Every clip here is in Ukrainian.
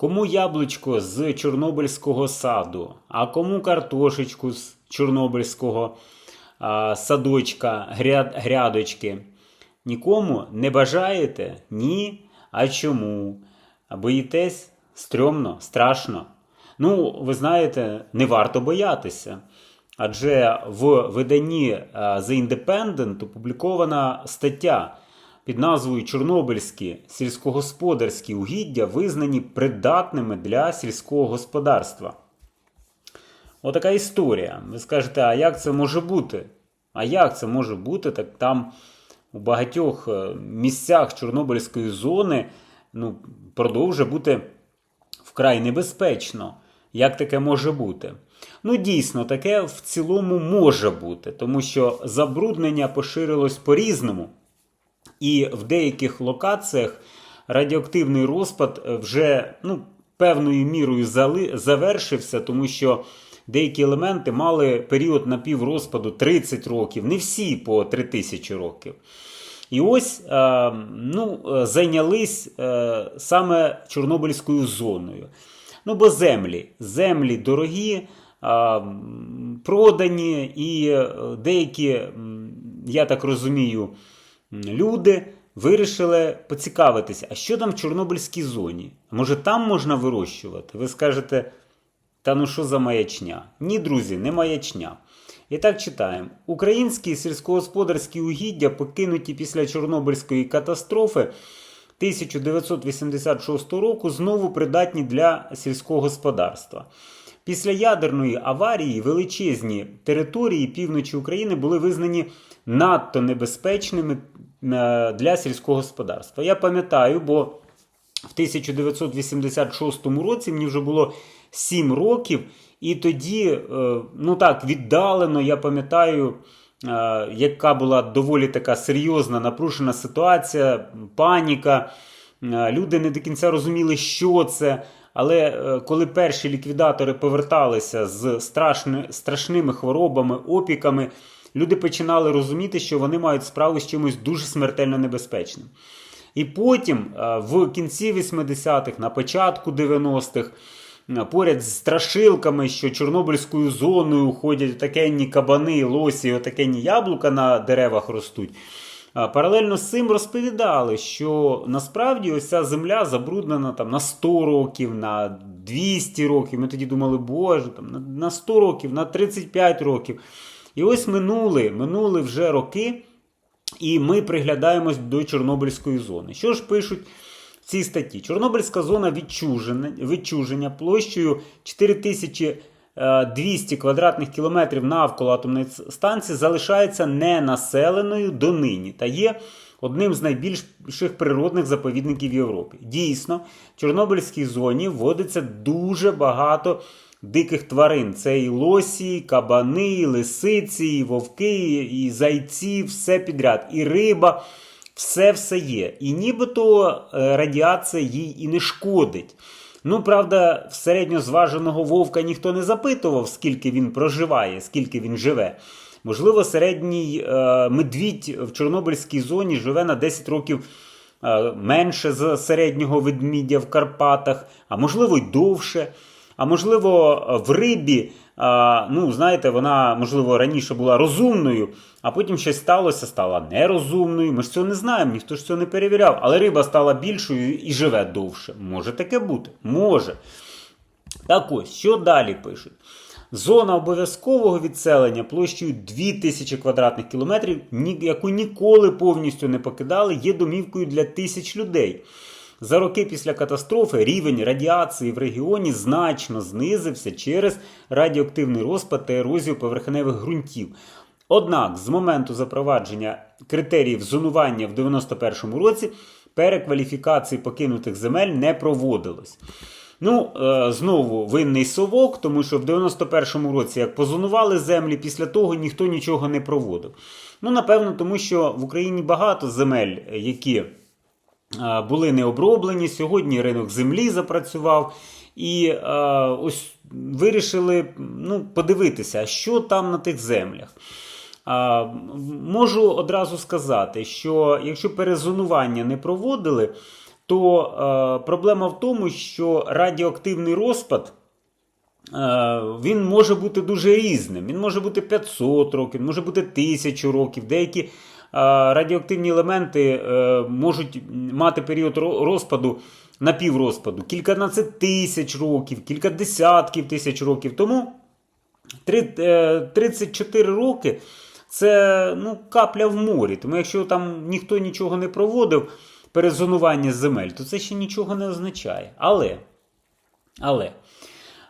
Кому яблучко з Чорнобильського саду, а кому картошечку з Чорнобильського а, садочка, гряд, грядочки. Нікому не бажаєте? Ні. А чому? Боїтесь? Стрьомно, страшно. Ну, ви знаєте, не варто боятися. Адже в виданні The Independent опублікована стаття під назвою Чорнобильські сільськогосподарські угіддя визнані придатними для сільського господарства. Отака історія. Ви скажете, а як це може бути? А як це може бути? Так там у багатьох е, місцях Чорнобильської зони ну, продовжує бути вкрай небезпечно. Як таке може бути? Ну, дійсно, таке в цілому може бути, тому що забруднення поширилось по-різному. І в деяких локаціях радіоактивний розпад вже ну, певною мірою завершився, тому що деякі елементи мали період напіврозпаду 30 років, не всі по 3000 років. І ось е, ну, е, зайнялись е, саме Чорнобильською зоною. Ну, бо землі, землі дорогі, продані, і деякі, я так розумію, люди вирішили поцікавитися, а що там в Чорнобильській зоні? Може, там можна вирощувати? Ви скажете, та ну що за маячня? Ні, друзі, не маячня. І так читаємо: українські сільськогосподарські угіддя, покинуті після Чорнобильської катастрофи 1986 року, знову придатні для сільського господарства. Після ядерної аварії величезні території півночі України були визнані надто небезпечними е, для сільського господарства. Я пам'ятаю, бо в 1986 році мені вже було 7 років, і тоді, е, ну так, віддалено, я пам'ятаю, е, яка була доволі така серйозна, напружена ситуація, паніка. Люди не до кінця розуміли, що це. Але е, коли перші ліквідатори поверталися з страшни, страшними хворобами, опіками, люди починали розуміти, що вони мають справу з чимось дуже смертельно небезпечним. І потім, е, в кінці 80-х, на початку 90-х, е, поряд з страшилками, що Чорнобильською зоною ходять отакенні кабани, лосі, отакенні яблука на деревах ростуть. Паралельно з цим розповідали, що насправді ось ця земля забруднена там на 100 років, на 200 років. Ми тоді думали, боже, там на- на 100 років, на 35 років. І ось минули, минули вже роки, і ми приглядаємось до Чорнобильської зони. Що ж пишуть цій статті? Чорнобильська зона відчуження, відчуження площею 4200 квадратних кілометрів навколо атомної станції залишається ненаселеною донині та є одним з найбільших природних заповідників Європи. Дійсно, в Чорнобильській зоні вводиться дуже багато диких тварин. Це і лосі, і кабани, і лисиці, і вовки, і зайці, все підряд, і риба. Все все є. І нібито е, радіація їй і не шкодить. Ну, правда, в середньозваженого вовка ніхто не запитував, скільки він проживає, скільки він живе. Можливо, середній е, медвідь в Чорнобильській зоні живе на 10 років е, менше за середнього ведмідя в Карпатах, а можливо й довше. А можливо, в рибі, ну, знаєте, вона, можливо, раніше була розумною, а потім щось сталося, стала нерозумною. Ми ж цього не знаємо, ніхто ж цього не перевіряв. Але риба стала більшою і живе довше. Може таке бути? Може. Так ось, що далі пишуть? Зона обов'язкового відселення площею 2000 квадратних кілометрів, яку ніколи повністю не покидали, є домівкою для тисяч людей. За роки після катастрофи рівень радіації в регіоні значно знизився через радіоактивний розпад та ерозію поверхневих ґрунтів. Однак з моменту запровадження критеріїв зонування в 91-му році перекваліфікації покинутих земель не проводилось. Ну, е, знову винний совок, тому що в 91-му році, як позонували землі, після того ніхто нічого не проводив. Ну, напевно, тому що в Україні багато земель, які були не оброблені. Сьогодні ринок землі запрацював. І е, ось вирішили ну, подивитися, що там на тих землях. А, можу одразу сказати, що якщо перезонування не проводили, то е, проблема в тому, що радіоактивний розпад. Е, Він може бути дуже різним. Він може бути 500 років, він може бути 1000 років. Деякі е, радіоактивні елементи е, можуть мати період ро- розпаду, напіврозпаду, кільканадцять тисяч років, кілька десятків тисяч років. Тому е, 34 роки це ну, капля в морі. Тому якщо там ніхто нічого не проводив перезонування земель, то це ще нічого не означає. Але, але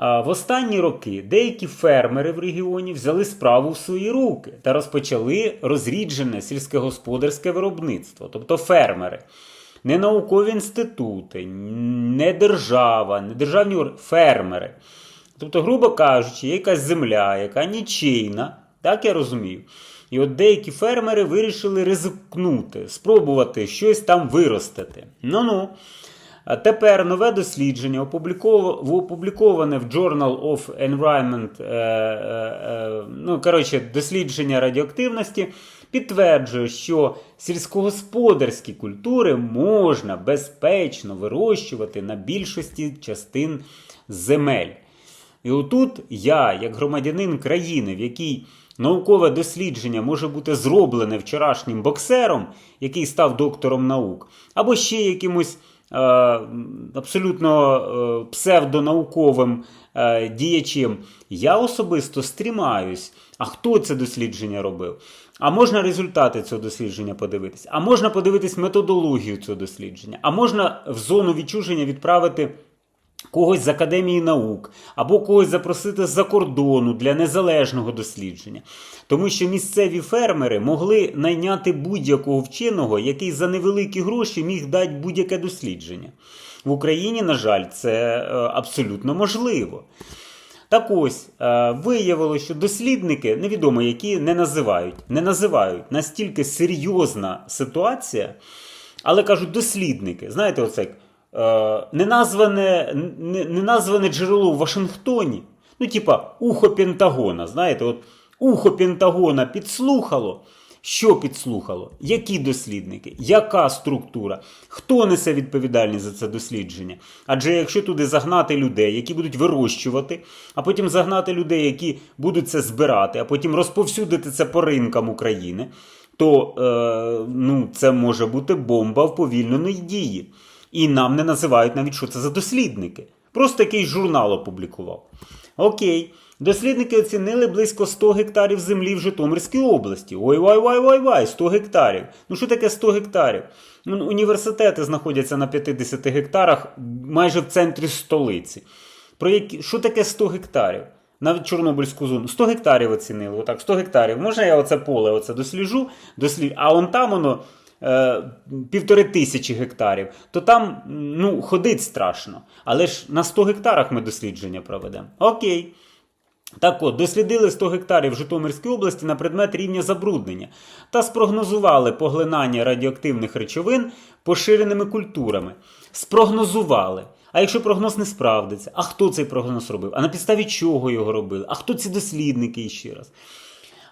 в останні роки деякі фермери в регіоні взяли справу в свої руки та розпочали розріджене сільськогосподарське виробництво, тобто фермери. Не наукові інститути, не держава, не державні фермери. Тобто, грубо кажучи, є якась земля, яка нічийна, так я розумію. І от деякі фермери вирішили ризикнути, спробувати щось там виростити. Ну-ну. А тепер нове дослідження, опубліков- опубліковане в Journal of Environment, е, е, е, ну, коротше, дослідження радіоактивності, підтверджує, що сільськогосподарські культури можна безпечно вирощувати на більшості частин земель. І отут я, як громадянин країни, в якій наукове дослідження може бути зроблене вчорашнім боксером, який став доктором наук, або ще якимось абсолютно е, псевдонауковим е, діячем, я особисто стрімаюсь. А хто це дослідження робив? А можна результати цього дослідження подивитись, а можна подивитись методологію цього дослідження, а можна в зону відчуження відправити когось з Академії наук або когось запросити з-за кордону для незалежного дослідження. Тому що місцеві фермери могли найняти будь-якого вченого, який за невеликі гроші міг дати будь-яке дослідження. В Україні, на жаль, це е, абсолютно можливо. Так ось е, виявилося, що дослідники, невідомо які не називають, не називають настільки серйозна ситуація, але кажуть дослідники. Знаєте, оце неназване, не, неназване джерело в Вашингтоні. Ну, типа, ухо Пентагона. Знаєте, от ухо Пентагона підслухало. Що підслухало? Які дослідники? Яка структура? Хто несе відповідальність за це дослідження? Адже якщо туди загнати людей, які будуть вирощувати, а потім загнати людей, які будуть це збирати, а потім розповсюдити це по ринкам України, то е, ну, це може бути бомба вповільненої дії. І нам не називають навіть, що це за дослідники. Просто якийсь журнал опублікував. Окей. Дослідники оцінили близько 100 гектарів землі в Житомирській області. Ой, вай, вай, вай, вай, 100 гектарів. Ну що таке 100 гектарів? Ну, університети знаходяться на 50 гектарах майже в центрі столиці. Про які... Що таке 100 гектарів? Навіть Чорнобильську зону. 100 гектарів оцінили. Отак, 100 гектарів. Можна я оце поле оце досліджу? дослід... А он там воно півтори тисячі гектарів. То там ну, ходить страшно. Але ж на 100 гектарах ми дослідження проведемо. Окей. Так от, дослідили 100 гектарів Житомирській області на предмет рівня забруднення та спрогнозували поглинання радіоактивних речовин поширеними культурами. Спрогнозували. А якщо прогноз не справдиться, а хто цей прогноз робив? А на підставі чого його робили? А хто ці дослідники ще раз?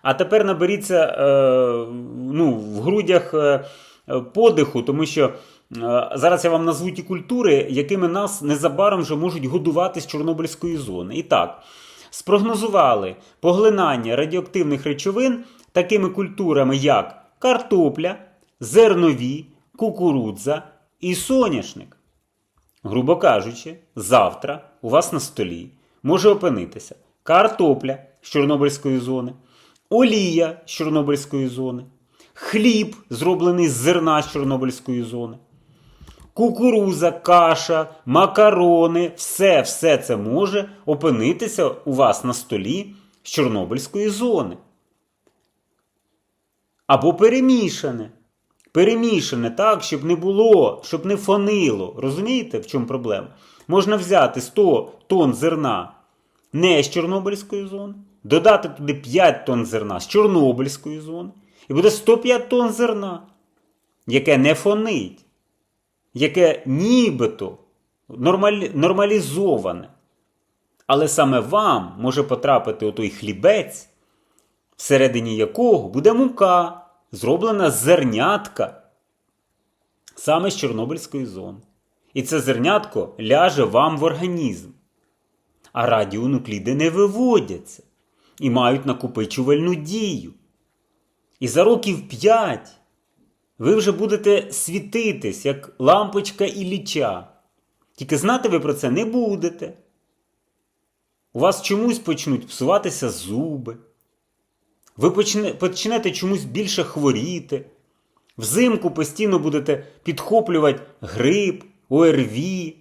А тепер наберіться е, ну, в грудях е, подиху, тому що е, зараз я вам назву ті культури, якими нас незабаром вже можуть годувати з Чорнобильської зони. І так, спрогнозували поглинання радіоактивних речовин такими культурами, як картопля, зернові, кукурудза і соняшник. Грубо кажучи, завтра у вас на столі може опинитися картопля з Чорнобильської зони, олія з Чорнобильської зони, хліб, зроблений з зерна з Чорнобильської зони, кукуруза, каша, макарони, все, все це може опинитися у вас на столі з Чорнобильської зони. Або перемішане. Перемішане так, щоб не було, щоб не фонило. Розумієте, в чому проблема? Можна взяти 100 тонн зерна не з Чорнобильської зони, додати туди 5 тонн зерна з Чорнобильської зони, і буде 105 тонн зерна, яке не фонить, яке нібито нормалі... нормалізоване. Але саме вам може потрапити отой хлібець, всередині якого буде мука, зроблена з зернятка саме з Чорнобильської зони. І це зернятко ляже вам в організм. А радіонукліди не виводяться і мають накопичувальну дію. І за років 5 ви вже будете світитись, як лампочка Ілліча. Тільки знати ви про це не будете. У вас чомусь почнуть псуватися зуби. Ви почнете чомусь більше хворіти. Взимку постійно будете підхоплювати грип, ОРВІ.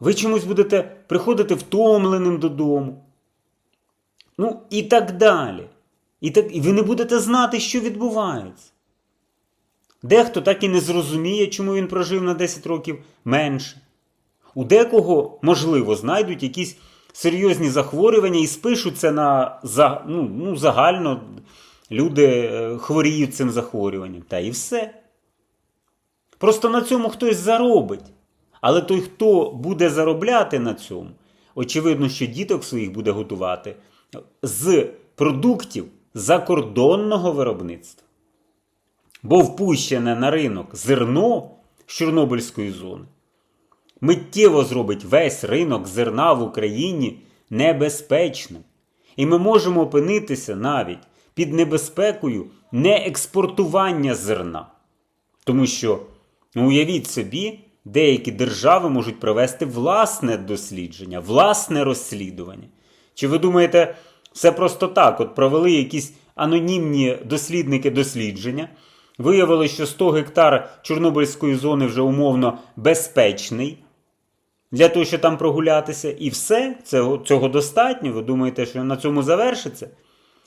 Ви чомусь будете приходити втомленим додому. Ну і так далі. І, так, і ви не будете знати, що відбувається. Дехто так і не зрозуміє, чому він прожив на 10 років менше. У декого, можливо, знайдуть якісь серйозні захворювання і спишуть це на ну, ну, загально люди е, хворіють цим захворюванням. Та і все. Просто на цьому хтось заробить. Але той, хто буде заробляти на цьому, очевидно, що діток своїх буде готувати з продуктів закордонного виробництва. Бо впущене на ринок зерно з Чорнобильської зони миттєво зробить весь ринок зерна в Україні небезпечним. І ми можемо опинитися навіть під небезпекою неекспортування зерна. Тому що, ну, уявіть собі, деякі держави можуть провести власне дослідження, власне розслідування. Чи ви думаєте, все просто так? От провели якісь анонімні дослідники дослідження, виявилося, що 100 гектар Чорнобильської зони вже умовно безпечний для того, щоб там прогулятися, і все, цього, цього достатньо. Ви думаєте, що на цьому завершиться?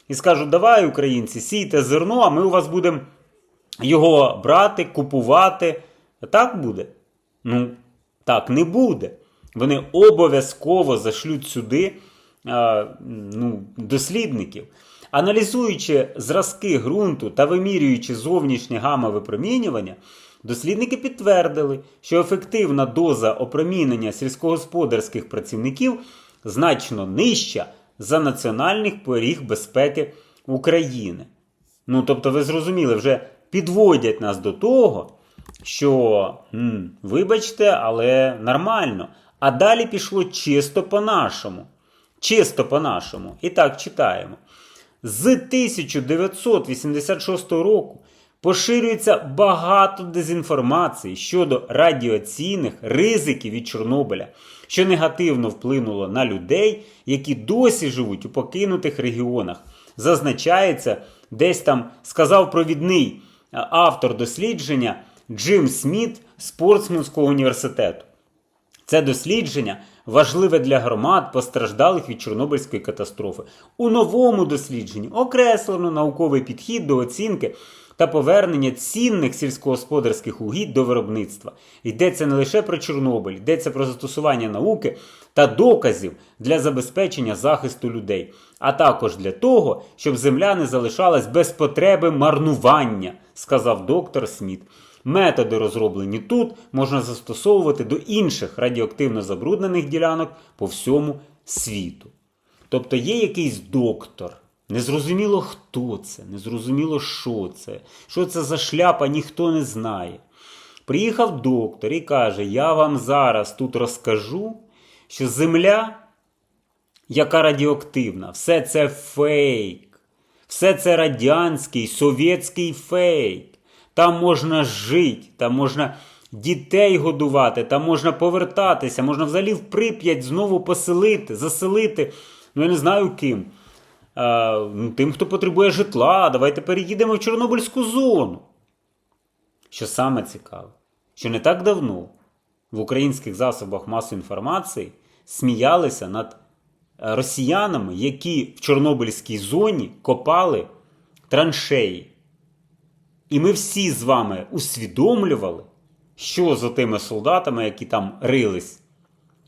І скажуть, давай, українці, сійте зерно, а ми у вас будемо його брати, купувати. Так буде? Ну, так не буде. Вони обов'язково зашлють сюди ну, дослідників. Аналізуючи зразки ґрунту та вимірюючи зовнішнє гамма випромінювання, дослідники підтвердили, що ефективна доза опромінення сільськогосподарських працівників значно нижча за національних поріг безпеки України. Ну, тобто, ви зрозуміли, вже підводять нас до того, що, вибачте, але нормально. А далі пішло чисто по-нашому. Чисто по-нашому. І так читаємо. З 1986 року поширюється багато дезінформації щодо радіаційних ризиків від Чорнобиля, що негативно вплинуло на людей, які досі живуть у покинутих регіонах. Зазначається, десь там сказав провідний автор дослідження Джим Сміт з університету. Це дослідження важливе для громад, постраждалих від Чорнобильської катастрофи. У новому дослідженні окреслено науковий підхід до оцінки та повернення цінних сільськогосподарських угідь до виробництва. Йдеться не лише про Чорнобиль, йдеться про застосування науки та доказів для забезпечення захисту людей, а також для того, щоб земля не залишалась без потреби марнування, сказав доктор Сміт. Методи, розроблені тут, можна застосовувати до інших радіоактивно забруднених ділянок по всьому світу. Тобто є якийсь доктор, незрозуміло хто це, незрозуміло що це, що це за шляпа, ніхто не знає. Приїхав доктор і каже: Я вам зараз тут розкажу, що Земля, яка радіоактивна, все це фейк, все це радянський, совєтський фейк. Там можна жити, там можна дітей годувати, там можна повертатися, можна взагалі в Прип'ять знову поселити, заселити. Ну, я не знаю ким. А, ну, тим, хто потребує житла, давайте переїдемо в Чорнобильську зону. Що саме цікаве, що не так давно в українських засобах масової інформації сміялися над росіянами, які в Чорнобильській зоні копали траншеї. І ми всі з вами усвідомлювали, що за тими солдатами, які там рились,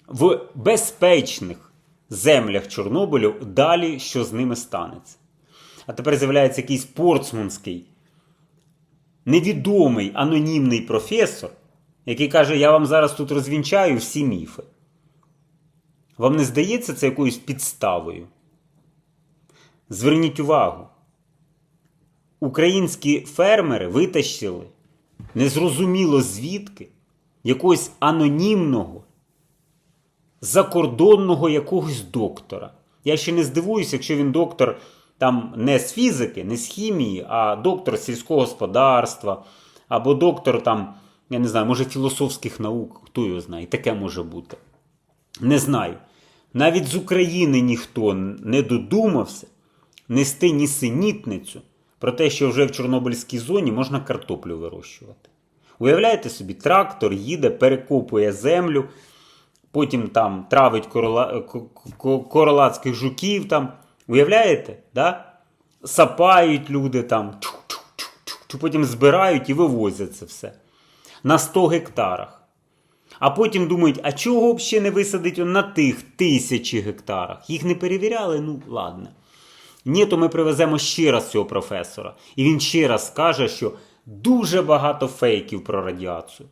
в безпечних землях Чорнобилю далі, що з ними станеться. А тепер з'являється якийсь портсмунський, невідомий анонімний професор, який каже: Я вам зараз тут розвінчаю всі міфи. Вам не здається це якоюсь підставою? Зверніть увагу. Українські фермери витащили незрозуміло звідки якогось анонімного, закордонного якогось доктора. Я ще не здивуюся, якщо він доктор там не з фізики, не з хімії, а доктор сільського господарства, або доктор там, я не знаю, може філософських наук, хто його знає, таке може бути. Не знаю. Навіть з України ніхто не додумався нести нісенітницю про те, що вже в Чорнобильській зоні можна картоплю вирощувати. Уявляєте собі, трактор їде, перекопує землю, потім там травить корола, королацьких жуків. Там. Уявляєте? Да? Сапають люди там, потім збирають і вивозять це все. На 100 гектарах. А потім думають, а чого б ще не висадить на тих тисячі гектарах? Їх не перевіряли? Ну, ладно. Ні, то ми привеземо ще раз цього професора. І він ще раз скаже, що дуже багато фейків про радіацію.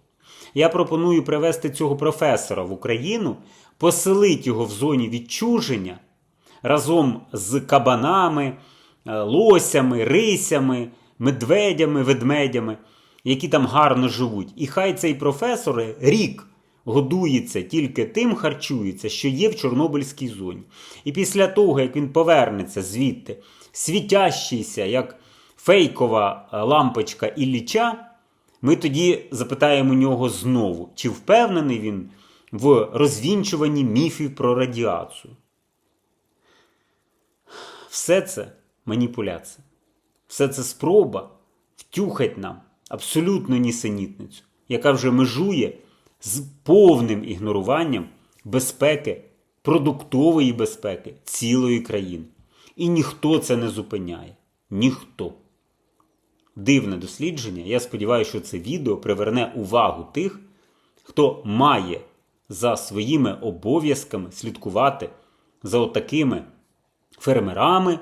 Я пропоную привезти цього професора в Україну, поселити його в зоні відчуження разом з кабанами, е, лосями, рисями, медведями, ведмедями, які там гарно живуть. І хай цей професор рік годується тільки тим, харчується, що є в Чорнобильській зоні. І після того, як він повернеться звідти, світящийся, як фейкова е, лампочка Ілліча, ми тоді запитаємо нього знову, чи впевнений він в розвінчуванні міфів про радіацію. Все це маніпуляція. Все це спроба втюхать нам абсолютно нісенітницю, яка вже межує з повним ігноруванням безпеки, продуктової безпеки цілої країни. І ніхто це не зупиняє. Ніхто. Дивне дослідження. Я сподіваюся, що це відео приверне увагу тих, хто має за своїми обов'язками слідкувати за отакими фермерами,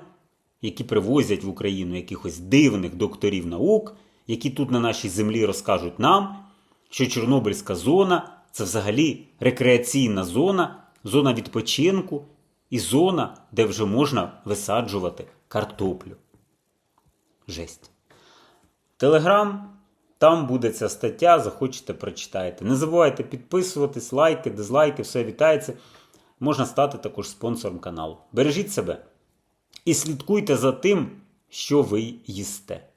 які привозять в Україну якихось дивних докторів наук, які тут на нашій землі розкажуть нам, що Чорнобильська зона це взагалі рекреаційна зона, зона відпочинку і зона, де вже можна висаджувати картоплю. Жесть. Телеграм, там буде ця стаття, захочете прочитаєте. Не забувайте підписуватись, лайки, дизлайки, все вітається. Можна стати також спонсором каналу. Бережіть себе і слідкуйте за тим, що ви їсте.